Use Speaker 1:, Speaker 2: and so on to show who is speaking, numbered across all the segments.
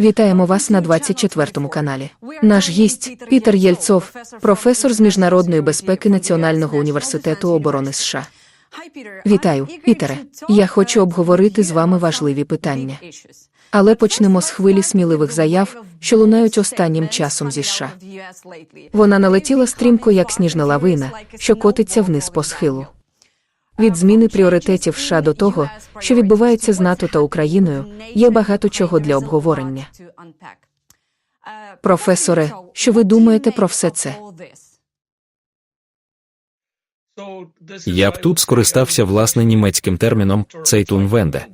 Speaker 1: Вітаємо вас на 24 каналі. Наш гість Пітер Єльцов, професор з міжнародної безпеки Національного університету оборони США. Вітаю, Пітере. Я хочу обговорити з вами важливі питання. Але почнемо з хвилі сміливих заяв, що лунають останнім часом зі США. Вона налетіла стрімко, як сніжна лавина, що котиться вниз по схилу. Від зміни пріоритетів США до того, що відбувається з НАТО та Україною, є багато чого для обговорення. Професоре, що ви думаєте про все це?
Speaker 2: Я б тут скористався власне німецьким терміном «Цейтунвенде».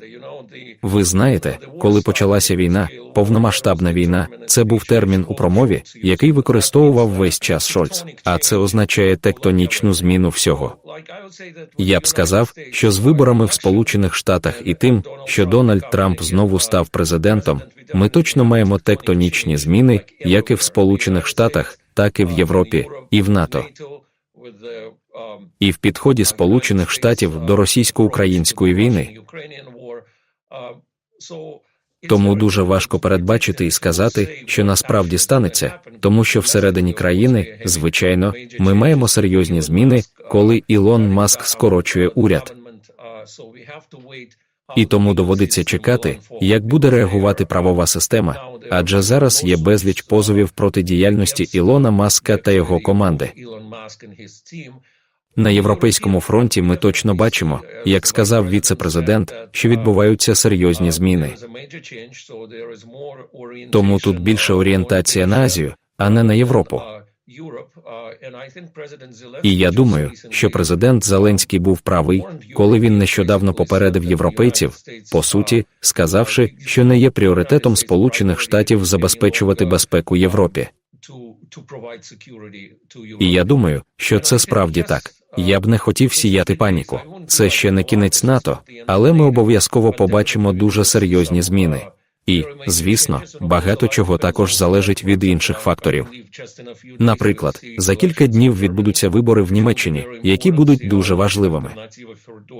Speaker 2: Ви знаєте, коли почалася війна, повномасштабна війна, це був термін у промові, який використовував весь час Шольц, а це означає тектонічну зміну всього. Я б сказав, що з виборами в Сполучених Штатах і тим, що Дональд Трамп знову став президентом, ми точно маємо тектонічні зміни, як і в Сполучених Штатах, так і в Європі, і в НАТО. І в підході Сполучених Штатів до російсько-української війни. Тому дуже важко передбачити і сказати, що насправді станеться, тому що всередині країни, звичайно, ми маємо серйозні зміни, коли Ілон Маск скорочує уряд. І тому доводиться чекати, як буде реагувати правова система, адже зараз є безліч позовів проти діяльності Ілона Маска та його команди. На європейському фронті ми точно бачимо, як сказав віце-президент, що відбуваються серйозні зміни. Тому тут більше орієнтація на Азію, а не на Європу. І я думаю, що президент Зеленський був правий, коли він нещодавно попередив європейців, по суті, сказавши, що не є пріоритетом Сполучених Штатів забезпечувати безпеку Європі. І я думаю, що це справді так. Я б не хотів сіяти паніку. Це ще не кінець НАТО, але ми обов'язково побачимо дуже серйозні зміни. І, звісно, багато чого також залежить від інших факторів. Наприклад, за кілька днів відбудуться вибори в Німеччині, які будуть дуже важливими.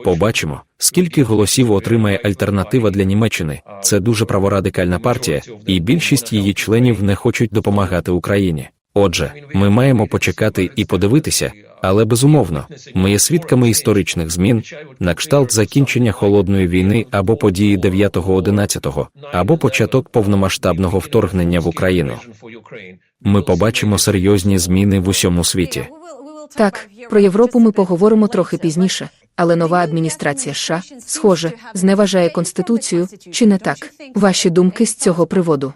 Speaker 2: Побачимо, скільки голосів отримає альтернатива для Німеччини. Це дуже праворадикальна партія, і більшість її членів не хочуть допомагати Україні. Отже, ми маємо почекати і подивитися, але безумовно, ми є свідками історичних змін на кшталт закінчення холодної війни або події 9-11, або початок повномасштабного вторгнення в Україну. Ми побачимо серйозні зміни в усьому світі.
Speaker 1: Так, про Європу ми поговоримо трохи пізніше, але нова адміністрація США, схоже, зневажає конституцію, чи не так? Ваші думки з цього приводу?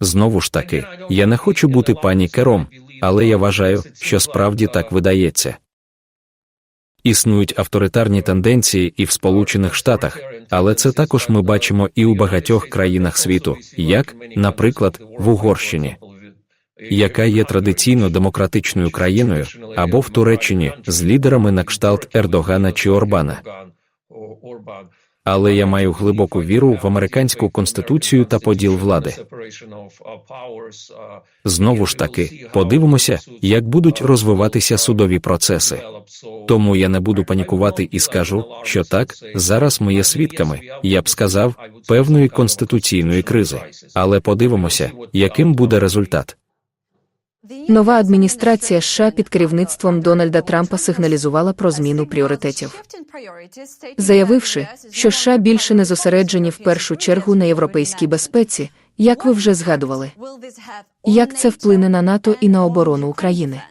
Speaker 2: Знову ж таки, я не хочу бути пані кером, але я вважаю, що справді так видається. Існують авторитарні тенденції і в Сполучених Штатах, але це також ми бачимо і у багатьох країнах світу, як, наприклад, в Угорщині, яка є традиційно демократичною країною, або в Туреччині з лідерами на кшталт Ердогана чи Орбана. Але я маю глибоку віру в американську конституцію та поділ влади. Знову ж таки, подивимося, як будуть розвиватися судові процеси. Тому я не буду панікувати і скажу, що так, зараз ми є свідками, я б сказав, певної конституційної кризи. Але подивимося, яким буде результат.
Speaker 1: Нова адміністрація США під керівництвом Дональда Трампа сигналізувала про зміну пріоритетів, заявивши, що США більше не зосереджені в першу чергу на європейській безпеці, як ви вже згадували. Як це вплине на НАТО і на оборону України?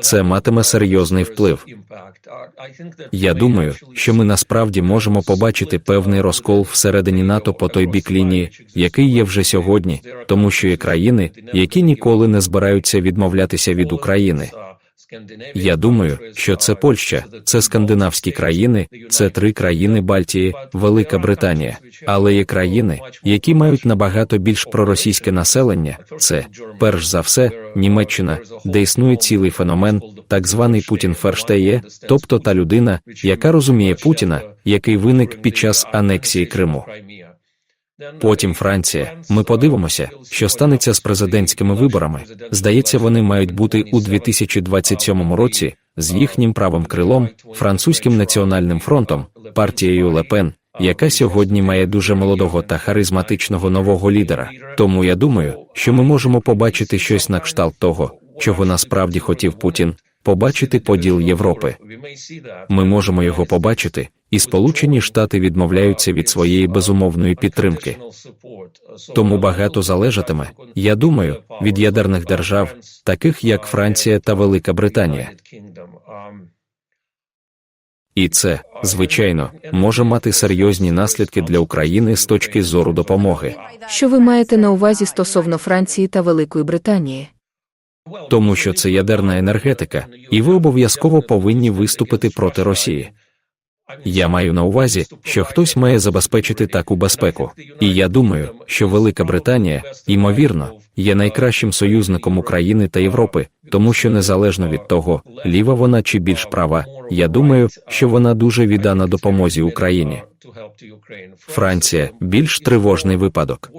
Speaker 2: Це матиме серйозний вплив. Я думаю, що ми насправді можемо побачити певний розкол всередині НАТО по той бік лінії, який є вже сьогодні, тому що є країни, які ніколи не збираються відмовлятися від України. Я думаю, що це Польща, це скандинавські країни, це три країни Балтії, Велика Британія, але є країни, які мають набагато більш проросійське населення. Це перш за все Німеччина, де існує цілий феномен, так званий Путін Ферштеє, тобто та людина, яка розуміє Путіна, який виник під час анексії Криму. Потім Франція. Ми подивимося, що станеться з президентськими виборами. Здається, вони мають бути у 2027 році з їхнім правим крилом, французьким національним фронтом, партією Лепен яка сьогодні має дуже молодого та харизматичного нового лідера. Тому я думаю, що ми можемо побачити щось на кшталт того, чого насправді хотів Путін, побачити поділ Європи. Ми можемо його побачити, і Сполучені Штати відмовляються від своєї безумовної підтримки. Тому багато залежатиме, я думаю, від ядерних держав, таких як Франція та Велика Британія. І це, звичайно, може мати серйозні наслідки для України з точки зору допомоги.
Speaker 1: Що ви маєте на увазі стосовно Франції та Великої Британії?
Speaker 2: Тому що це ядерна енергетика, і ви обов'язково повинні виступити проти Росії. Я маю на увазі, що хтось має забезпечити таку безпеку. І я думаю, що Велика Британія, ймовірно, є найкращим союзником України та Європи, тому що незалежно від того, ліва вона чи більш права, я думаю, що вона дуже віддана допомозі Україні. Франція більш тривожний випадок.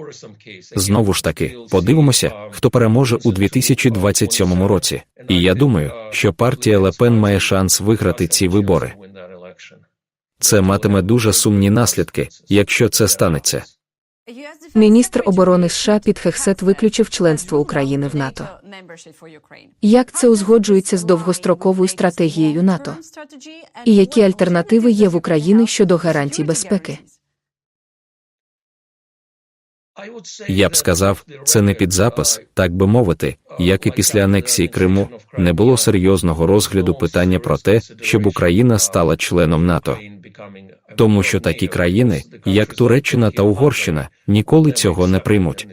Speaker 2: Знову ж таки, подивимося, хто переможе у 2027 році. І я думаю, що партія Лепен має шанс виграти ці вибори. Це матиме дуже сумні наслідки, якщо це станеться.
Speaker 1: Міністр оборони США під Хексет виключив членство України в НАТО. Як це узгоджується з довгостроковою стратегією НАТО? І які альтернативи є в Україні щодо гарантій безпеки?
Speaker 2: Я б сказав, це не під запис, так би мовити, як і після анексії Криму, не було серйозного розгляду питання про те, щоб Україна стала членом НАТО. Тому що такі країни, як Туреччина та Угорщина, ніколи цього не приймуть.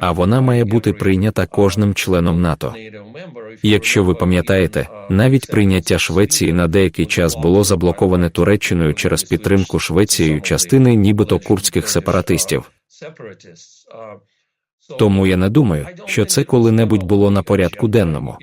Speaker 2: А вона має бути прийнята кожним членом НАТО. Якщо ви пам'ятаєте, навіть прийняття Швеції на деякий час було заблоковане Туреччиною через підтримку Швецією частини нібито курдських сепаратистів. Тому я не думаю, що це коли-небудь було на порядку денному.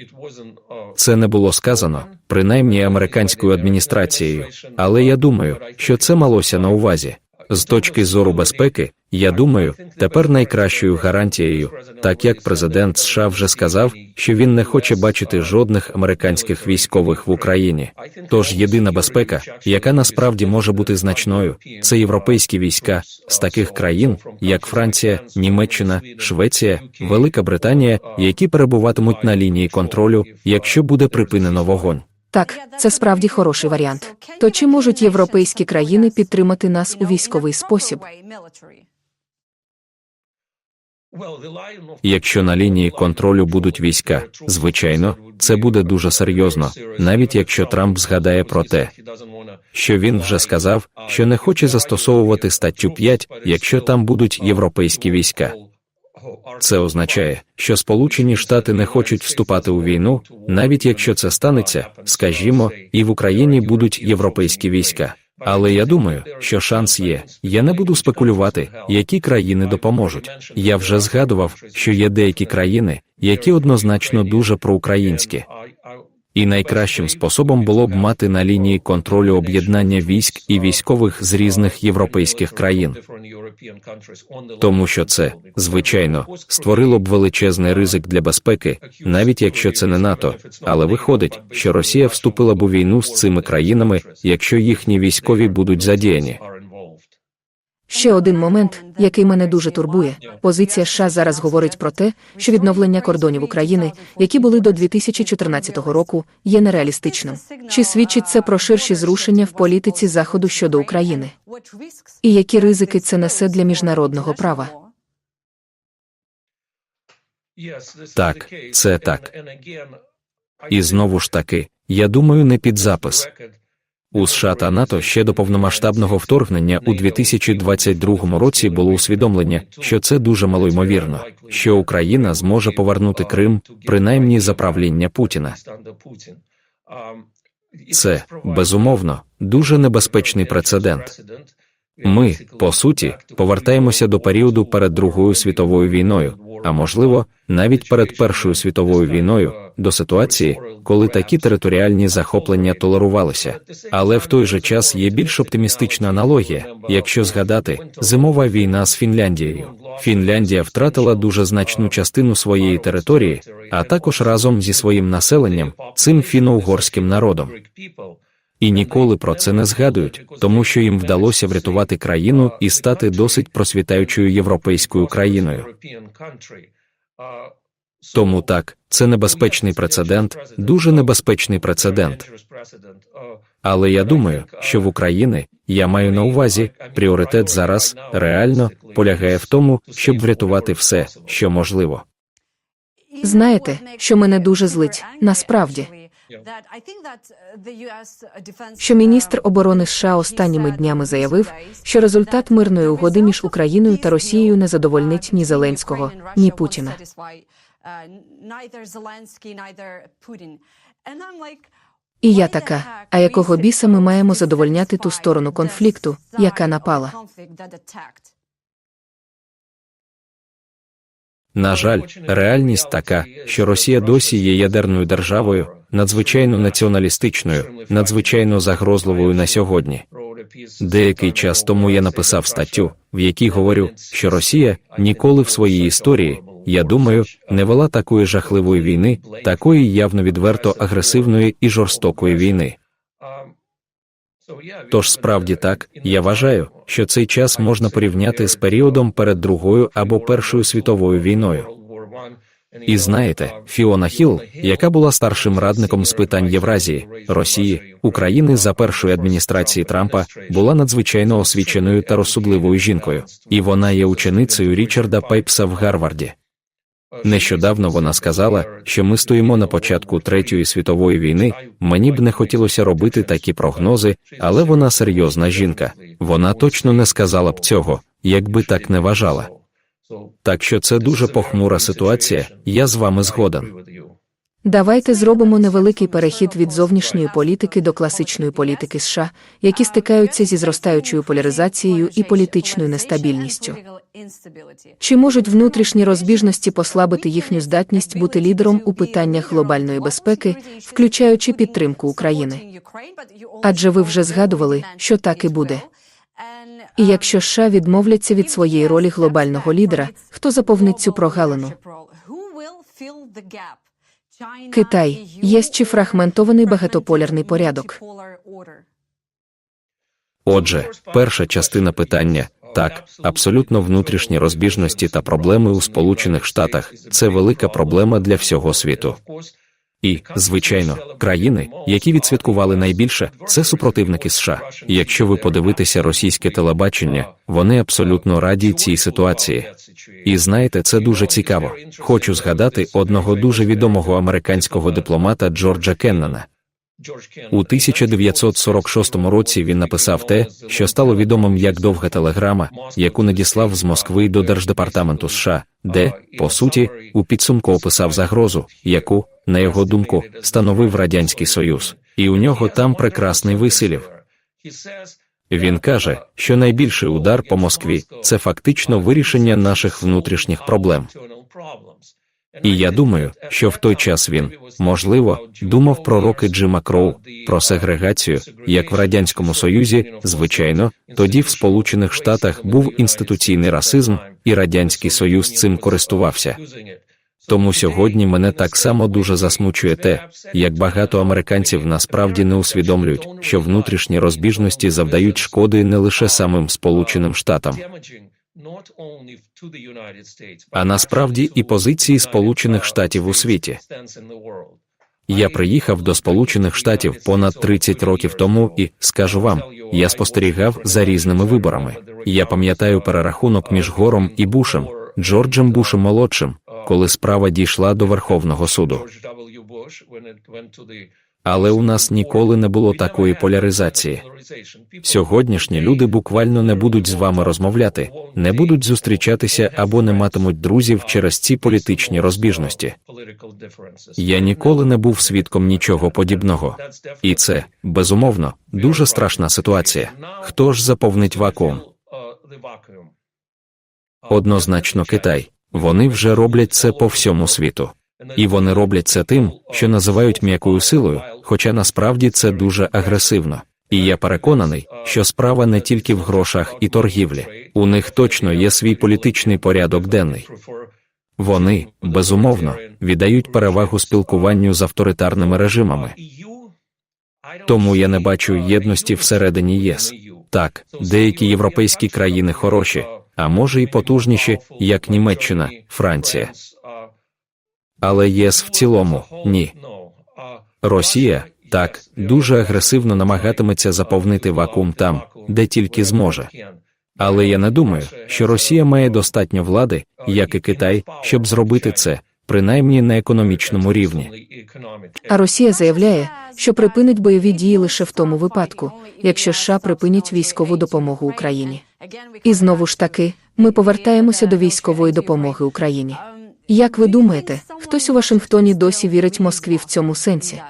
Speaker 2: Це не було сказано, принаймні американською адміністрацією, але я думаю, що це малося на увазі. З точки зору безпеки, я думаю, тепер найкращою гарантією, так як президент США вже сказав, що він не хоче бачити жодних американських військових в Україні. Тож єдина безпека, яка насправді може бути значною, це європейські війська з таких країн, як Франція, Німеччина, Швеція, Велика Британія, які перебуватимуть на лінії контролю, якщо буде припинено вогонь.
Speaker 1: Так, це справді хороший варіант. То чи можуть європейські країни підтримати нас у військовий спосіб?
Speaker 2: Якщо на лінії контролю будуть війська, звичайно, це буде дуже серйозно, навіть якщо Трамп згадає про те, що він вже сказав, що не хоче застосовувати статтю 5, якщо там будуть європейські війська. Це означає, що Сполучені Штати не хочуть вступати у війну, навіть якщо це станеться, скажімо, і в Україні будуть європейські війська. Але я думаю, що шанс є. Я не буду спекулювати, які країни допоможуть. Я вже згадував, що є деякі країни, які однозначно дуже проукраїнські. І найкращим способом було б мати на лінії контролю об'єднання військ і військових з різних європейських країн. Тому що це, звичайно, створило б величезний ризик для безпеки, навіть якщо це не НАТО. Але виходить, що Росія вступила б у війну з цими країнами, якщо їхні військові будуть задіяні.
Speaker 1: Ще один момент, який мене дуже турбує. Позиція США зараз говорить про те, що відновлення кордонів України, які були до 2014 року, є нереалістичним. Чи свідчить це про ширші зрушення в політиці Заходу щодо України? І які ризики це несе для міжнародного права?
Speaker 2: Так, це так. І знову ж таки, я думаю, не під запис. У США та НАТО ще до повномасштабного вторгнення у 2022 році було усвідомлення, що це дуже малоймовірно, що Україна зможе повернути Крим, принаймні за правління Путіна. Це безумовно дуже небезпечний прецедент. Ми, по суті, повертаємося до періоду перед Другою світовою війною, а можливо, навіть перед Першою світовою війною, до ситуації, коли такі територіальні захоплення толерувалися. Але в той же час є більш оптимістична аналогія, якщо згадати зимова війна з Фінляндією. Фінляндія втратила дуже значну частину своєї території, а також разом зі своїм населенням, цим фіно-угорським народом. і ніколи про це не згадують, тому що їм вдалося врятувати країну і стати досить просвітаючою європейською країною. Тому так, це небезпечний прецедент, дуже небезпечний прецедент. Але я думаю, що в Україні я маю на увазі пріоритет зараз реально полягає в тому, щоб врятувати все, що можливо.
Speaker 1: Знаєте, що мене дуже злить, насправді, що міністр оборони США останніми днями заявив, що результат мирної угоди між Україною та Росією не задовольнить ні Зеленського, ні Путіна. І я така, а якого біса ми маємо задовольняти ту сторону конфлікту, яка напала?
Speaker 2: На жаль, реальність така, що Росія досі є ядерною державою, надзвичайно націоналістичною, надзвичайно загрозливою на сьогодні. Деякий час тому я написав статтю, в якій говорю, що Росія ніколи в своїй історії, я думаю, не вела такої жахливої війни, такої явно відверто агресивної і жорстокої війни. Тож справді так, я вважаю, що цей час можна порівняти з періодом перед Другою або Першою світовою війною. І знаєте, Фіона Хіл, яка була старшим радником з питань Євразії, Росії, України за першої адміністрації Трампа, була надзвичайно освіченою та розсудливою жінкою, і вона є ученицею Річарда Пайпса в Гарварді. Нещодавно вона сказала, що ми стоїмо на початку третьої світової війни. Мені б не хотілося робити такі прогнози, але вона серйозна жінка. Вона точно не сказала б цього, якби так не вважала. Так що це дуже похмура ситуація. Я з вами згоден.
Speaker 1: Давайте зробимо невеликий перехід від зовнішньої політики до класичної політики США, які стикаються зі зростаючою поляризацією і політичною нестабільністю. Чи можуть внутрішні розбіжності послабити їхню здатність бути лідером у питаннях глобальної безпеки, включаючи підтримку України? Адже ви вже згадували, що так і буде. І якщо США відмовляться від своєї ролі глобального лідера, хто заповнить цю прогалину? Китай є чи фрагментований багатополярний порядок.
Speaker 2: Отже, перша частина питання так, абсолютно внутрішні розбіжності та проблеми у Сполучених Штатах це велика проблема для всього світу. І, звичайно, країни, які відсвяткували найбільше, це супротивники США. Якщо ви подивитеся російське телебачення, вони абсолютно раді цій ситуації. І знаєте, це дуже цікаво. Хочу згадати одного дуже відомого американського дипломата Джорджа Кеннона. У 1946 році він написав те, що стало відомим як довга телеграма, яку надіслав з Москви до Держдепартаменту США, де, по суті, у підсумку описав загрозу, яку, на його думку, становив радянський союз, і у нього там прекрасний висилів. Він каже, що найбільший удар по Москві це фактично вирішення наших внутрішніх проблем. І я думаю, що в той час він, можливо, думав про роки Джима Кроу, про сегрегацію, як в радянському союзі, звичайно, тоді в Сполучених Штатах був інституційний расизм, і радянський союз цим користувався. Тому сьогодні мене так само дуже засмучує те, як багато американців насправді не усвідомлюють, що внутрішні розбіжності завдають шкоди не лише самим Сполученим Штатам, а насправді і позиції Сполучених Штатів у світі. Я приїхав до Сполучених Штатів понад 30 років тому і скажу вам, я спостерігав за різними виборами. Я пам'ятаю перерахунок між Гором і Бушем, Джорджем Бушем молодшим, коли справа дійшла до Верховного суду. Але у нас ніколи не було такої поляризації. Сьогоднішні люди буквально не будуть з вами розмовляти, не будуть зустрічатися або не матимуть друзів через ці політичні розбіжності. Я ніколи не був свідком нічого подібного. І це, безумовно, дуже страшна ситуація. Хто ж заповнить вакуум? Однозначно, Китай. Вони вже роблять це по всьому світу. І вони роблять це тим, що називають м'якою силою, хоча насправді це дуже агресивно. І я переконаний, що справа не тільки в грошах і торгівлі. У них точно є свій політичний порядок денний. Вони, безумовно, віддають перевагу спілкуванню з авторитарними режимами. Тому я не бачу єдності всередині ЄС. Так, деякі європейські країни хороші, а може і потужніші, як Німеччина, Франція. Але ЄС в цілому ні. Росія так дуже агресивно намагатиметься заповнити вакуум там, де тільки зможе. Але я не думаю, що Росія має достатньо влади, як і Китай, щоб зробити це, принаймні на економічному рівні.
Speaker 1: А Росія заявляє, що припинить бойові дії лише в тому випадку, якщо США припинять військову допомогу Україні. І знову ж таки, ми повертаємося до військової допомоги Україні. Як ви думаєте, хтось у Вашингтоні досі вірить Москві в цьому сенсі?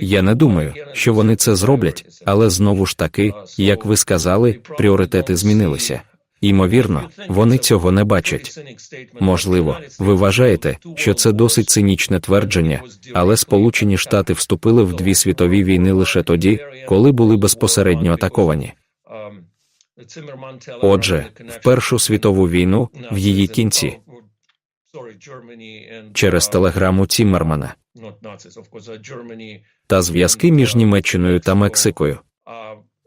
Speaker 2: Я не думаю, що вони це зроблять, але знову ж таки, як ви сказали, пріоритети змінилися. Ймовірно, вони цього не бачать. Можливо, ви вважаєте, що це досить цинічне твердження, але Сполучені Штати вступили в дві світові війни лише тоді, коли були безпосередньо атаковані. Отже, в Першу світову війну, в її кінці, через телеграму Тіммермана та зв'язки між Німеччиною та Мексикою.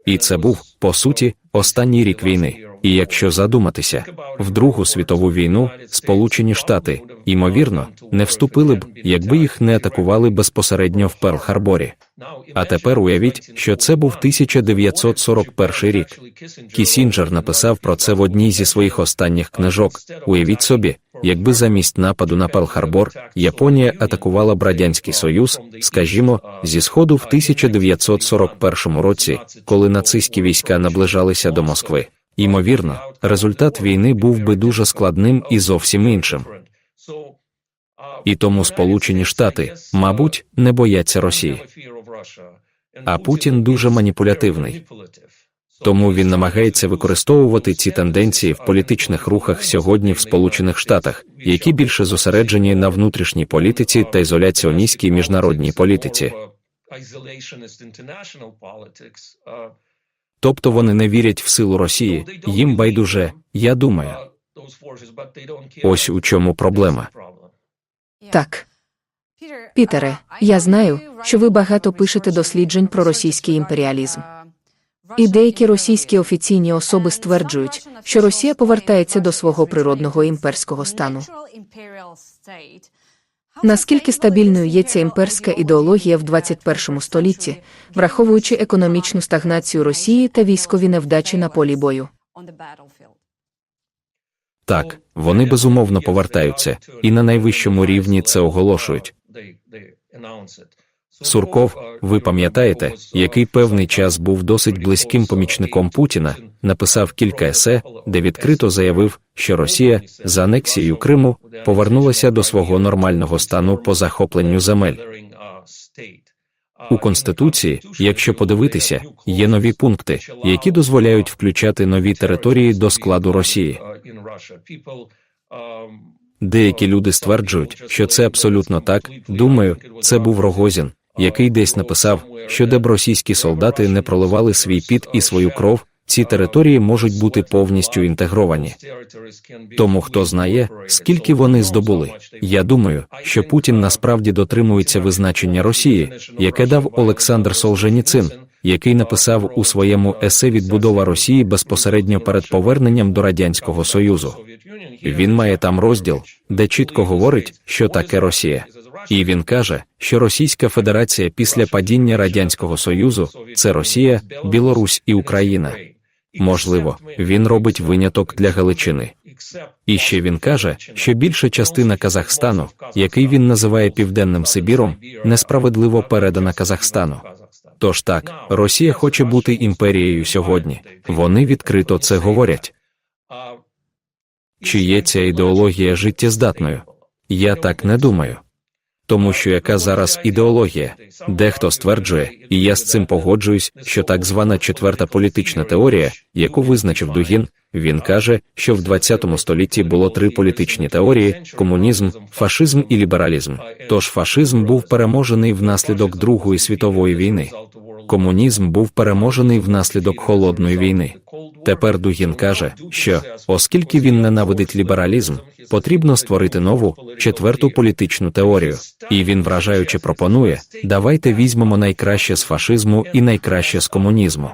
Speaker 2: І це був, по суті, останній рік війни. І якщо задуматися, в Другу світову війну Сполучені Штати, ймовірно, не вступили б, якби їх не атакували безпосередньо в Перл-Харборі. А тепер уявіть, що це був 1941 рік. Кісінджер написав про це в одній зі своїх останніх книжок. Уявіть собі, якби замість нападу на Перл-Харбор Японія атакувала б Радянський Союз, скажімо, зі сходу в 1941 році, коли нацистські війська наближалися до Москви. Ймовірно, результат війни був би дуже складним і зовсім іншим. І тому Сполучені Штати, мабуть, не бояться Росії. А Путін дуже маніпулятивний. Тому він намагається використовувати ці тенденції в політичних рухах сьогодні в Сполучених Штатах, які більше зосереджені на внутрішній політиці та ізоляціоністській міжнародній політиці. Тобто вони не вірять в силу Росії, їм байдуже, я думаю. Ось у чому проблема.
Speaker 1: Так, Пітере, я знаю, що ви багато пишете досліджень про російський імперіалізм. І деякі російські офіційні особи стверджують, що Росія повертається до свого природного імперського стану. Наскільки стабільною є ця імперська ідеологія в 21 столітті, враховуючи економічну стагнацію Росії та військові невдачі на полі бою?
Speaker 2: Так, вони безумовно повертаються, і на найвищому рівні це оголошують. Сурков, ви пам'ятаєте, який певний час був досить близьким помічником Путіна, написав кілька есе, де відкрито заявив, що Росія з анексією Криму повернулася до свого нормального стану по захопленню земель. У конституції, якщо подивитися, є нові пункти, які дозволяють включати нові території до складу Росії. Деякі люди стверджують, що це абсолютно так. Думаю, це був Рогозін, який десь написав, що де б російські солдати не проливали свій піт і свою кров, ці території можуть бути повністю інтегровані. Тому хто знає, скільки вони здобули. Я думаю, що Путін насправді дотримується визначення Росії, яке дав Олександр Солженіцин, який написав у своєму есе відбудова Росії безпосередньо перед поверненням до радянського союзу. Він має там розділ, де чітко говорить, що таке Росія. І він каже, що Російська Федерація після падіння радянського союзу це Росія, Білорусь і Україна. Можливо, він робить виняток для Галичини. І ще він каже, що більша частина Казахстану, який він називає Південним Сибіром, несправедливо передана Казахстану. Тож так, Росія хоче бути імперією сьогодні. Вони відкрито це говорять. Чи є ця ідеологія життєздатною? Я так не думаю. Тому що яка зараз ідеологія? Дехто стверджує, і я з цим погоджуюсь, що так звана четверта політична теорія, яку визначив Дугін, він каже, що в 20 столітті було три політичні теорії: комунізм, фашизм і лібералізм. Тож фашизм був переможений внаслідок Другої світової війни. Комунізм був переможений внаслідок холодної війни. Тепер Дугін каже, що оскільки він ненавидить лібералізм, потрібно створити нову четверту політичну теорію. І він вражаючи пропонує: давайте візьмемо найкраще з фашизму і найкраще з комунізму.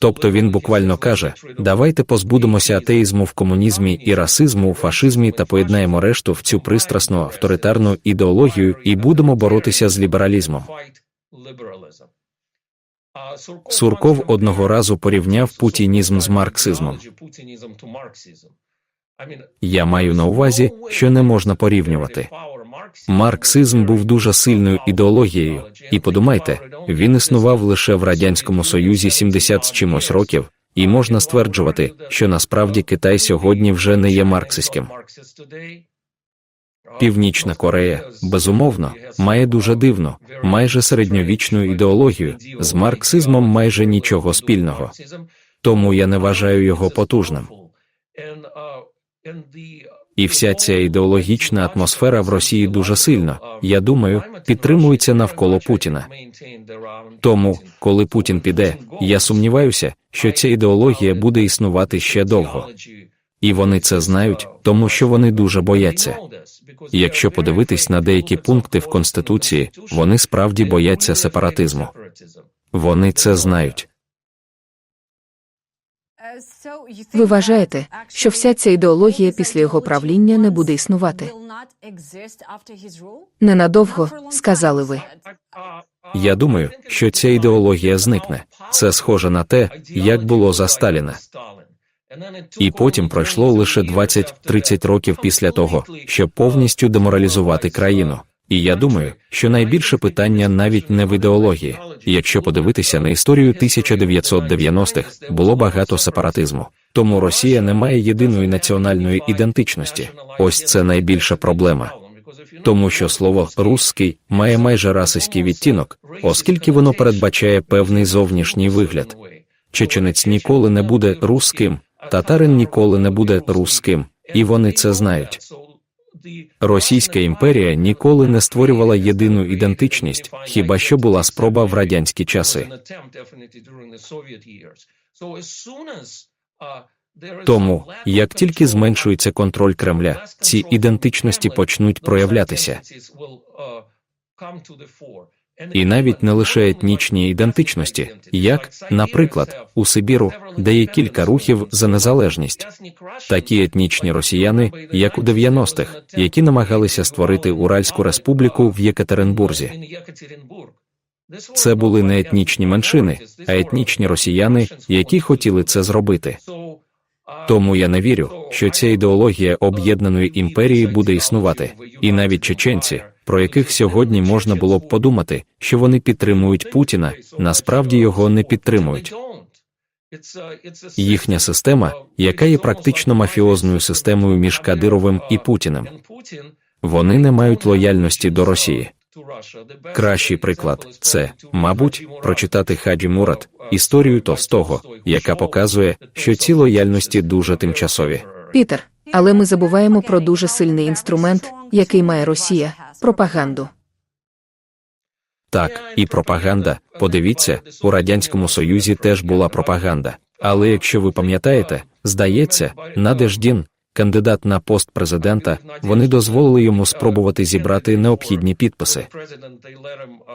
Speaker 2: Тобто він буквально каже: давайте позбудемося атеїзму в комунізмі і расизму у фашизмі та поєднаємо решту в цю пристрасну авторитарну ідеологію і будемо боротися з лібералізмом. Сурков одного разу порівняв путінізм з марксизмом. Я маю на увазі, що не можна порівнювати. Марксизм був дуже сильною ідеологією, і подумайте, він існував лише в радянському союзі 70 з чимось років, і можна стверджувати, що насправді Китай сьогодні вже не є марксистським. Північна Корея, безумовно, має дуже дивну, майже середньовічну ідеологію з марксизмом майже нічого спільного. Тому я не вважаю його потужним. І вся ця ідеологічна атмосфера в Росії дуже сильно, я думаю, підтримується навколо Путіна. Тому, коли Путін піде, я сумніваюся, що ця ідеологія буде існувати ще довго. І вони це знають, тому що вони дуже бояться. Якщо подивитись на деякі пункти в Конституції, вони справді бояться сепаратизму. Вони це знають.
Speaker 1: Ви вважаєте, що вся ця ідеологія після його правління не буде існувати? Ненадовго, сказали ви.
Speaker 2: Я думаю, що ця ідеологія зникне. Це схоже на те, як було за Сталіна. І потім пройшло лише 20-30 років після того, щоб повністю деморалізувати країну. І я думаю, що найбільше питання навіть не в ідеології. Якщо подивитися на історію 1990-х, було багато сепаратизму. Тому Росія не має єдиної національної ідентичності. Ось це найбільша проблема. Тому що слово русський має майже расистський відтінок, оскільки воно передбачає певний зовнішній вигляд. Чеченець ніколи не буде русським, татарин ніколи не буде русським, і вони це знають. Російська імперія ніколи не створювала єдину ідентичність, хіба що була спроба в радянські часи. Тому, як тільки зменшується контроль Кремля, ці ідентичності почнуть проявлятися. І навіть не лише етнічні ідентичності, як, наприклад, у Сибіру, де є кілька рухів за незалежність, такі етнічні росіяни, як у 90-х, які намагалися створити Уральську республіку в Єкатеринбурзі. Це були не етнічні меншини, а етнічні росіяни, які хотіли це зробити. Тому я не вірю, що ця ідеологія об'єднаної імперії буде існувати, і навіть чеченці, про яких сьогодні можна було б подумати, що вони підтримують Путіна, насправді його не підтримують. Їхня система, яка є практично мафіозною системою між Кадировим і Путіним, вони не мають лояльності до Росії. Кращий приклад це, мабуть, прочитати Хаджі Мурат, історію Товстого, яка показує, що ці лояльності дуже тимчасові.
Speaker 1: Пітер, але ми забуваємо про дуже сильний інструмент, який має Росія пропаганду.
Speaker 2: Так, і пропаганда. Подивіться, у радянському союзі теж була пропаганда. Але якщо ви пам'ятаєте, здається, Надеждін, кандидат на пост президента, вони дозволили йому спробувати зібрати необхідні підписи.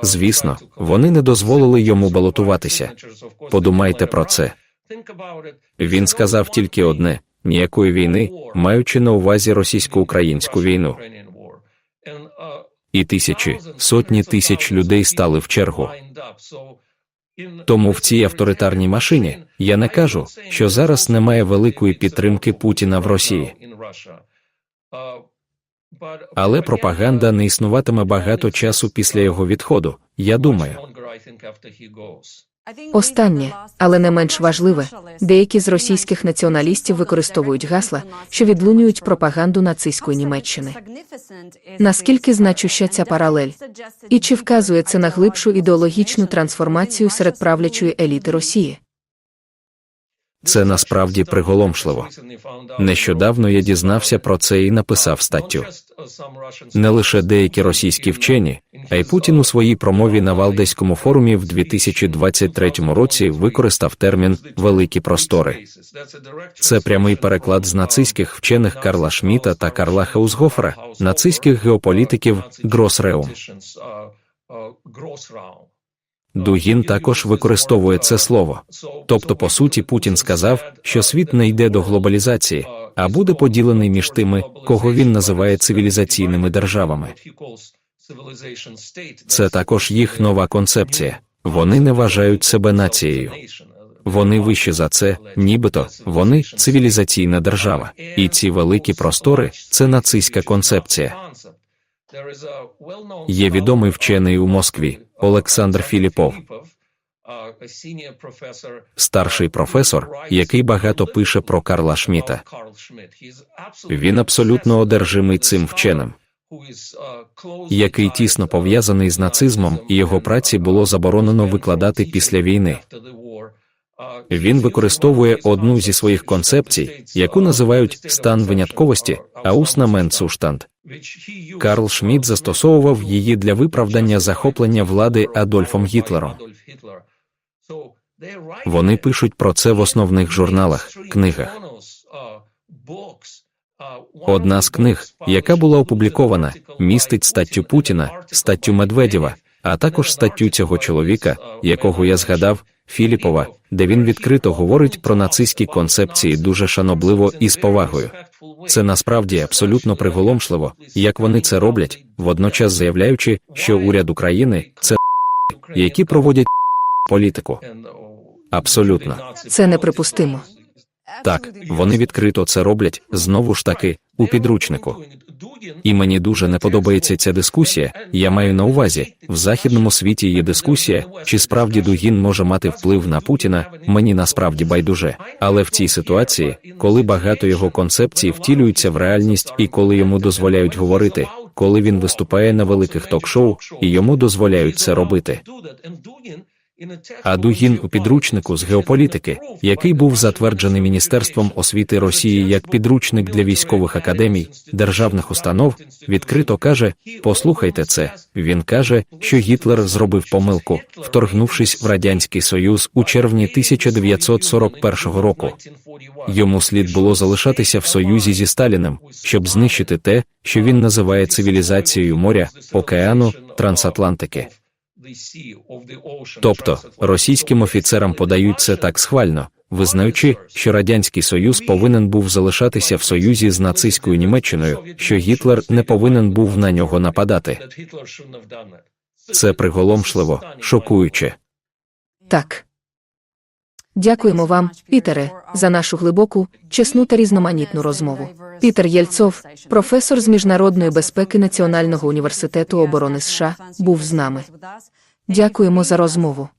Speaker 2: Звісно, вони не дозволили йому балотуватися. Подумайте про це. Він сказав тільки одне: ніякої війни, маючи на увазі російсько-українську війну. І тисячі, сотні тисяч людей стали в чергу. Тому в цій авторитарній машині я не кажу, що зараз немає великої підтримки Путіна в Росії. Але пропаганда не існуватиме багато часу після його відходу. Я думаю.
Speaker 1: Останнє, але не менш важливе, деякі з російських націоналістів використовують гасла, що відлунюють пропаганду нацистської Німеччини. Наскільки значуща ця паралель? І чи вказує це на глибшу ідеологічну трансформацію серед правлячої еліти Росії?
Speaker 2: Це насправді приголомшливо. Нещодавно я дізнався про це і написав статтю. Не лише деякі російські вчені, а й Путін у своїй промові на Валдеському форумі в 2023 році використав термін великі простори. Це прямий переклад з нацистських вчених Карла Шміта та Карла Хаусгофера, нацистських геополітиків Гросреум. Дугін також використовує це слово. Тобто, по суті, Путін сказав, що світ не йде до глобалізації, а буде поділений між тими, кого він називає цивілізаційними державами. Це також їх нова концепція. Вони не вважають себе нацією. Вони вищі за це, нібито вони цивілізаційна держава, і ці великі простори це нацистська концепція. Є відомий вчений у Москві Олександр Філіпов, старший професор, який багато пише про Карла Шміта. Він абсолютно одержимий цим вченим, який тісно пов'язаний з нацизмом, і його праці було заборонено викладати після війни. Він використовує одну зі своїх концепцій, яку називають стан винятковості, ауснаменцуштанд. Карл Шмідт застосовував її для виправдання захоплення влади Адольфом Гітлером. Вони пишуть про це в основних журналах, книгах. Одна з книг, яка була опублікована, містить статтю Путіна, статтю Медведєва, а також статтю цього чоловіка, якого я згадав, Філіпова, де він відкрито говорить про нацистські концепції дуже шанобливо і з повагою. Це насправді абсолютно приголомшливо, як вони це роблять, водночас заявляючи, що уряд України це які проводять політику. Абсолютно.
Speaker 1: Це неприпустимо.
Speaker 2: Так, вони відкрито це роблять знову ж таки у підручнику. І мені дуже не подобається ця дискусія. Я маю на увазі, в західному світі є дискусія, чи справді Дугін може мати вплив на Путіна. Мені насправді байдуже. Але в цій ситуації, коли багато його концепцій втілюються в реальність і коли йому дозволяють говорити, коли він виступає на великих ток-шоу, і йому дозволяють це робити. А Дугін у підручнику з геополітики, який був затверджений Міністерством освіти Росії як підручник для військових академій, державних установ, відкрито каже: послухайте це. Він каже, що Гітлер зробив помилку, вторгнувшись в радянський союз у червні 1941 року. Йому слід було залишатися в союзі зі Сталіним, щоб знищити те, що він називає цивілізацією моря, океану, трансатлантики. Тобто російським офіцерам подають це так схвально, визнаючи, що радянський союз повинен був залишатися в союзі з нацистською Німеччиною, що Гітлер не повинен був на нього нападати. Це приголомшливо, шокуюче.
Speaker 1: Так. Дякуємо вам, Пітере, за нашу глибоку, чесну та різноманітну розмову. Пітер Єльцов, професор з міжнародної безпеки Національного університету оборони США, був з нами. Дякуємо за розмову.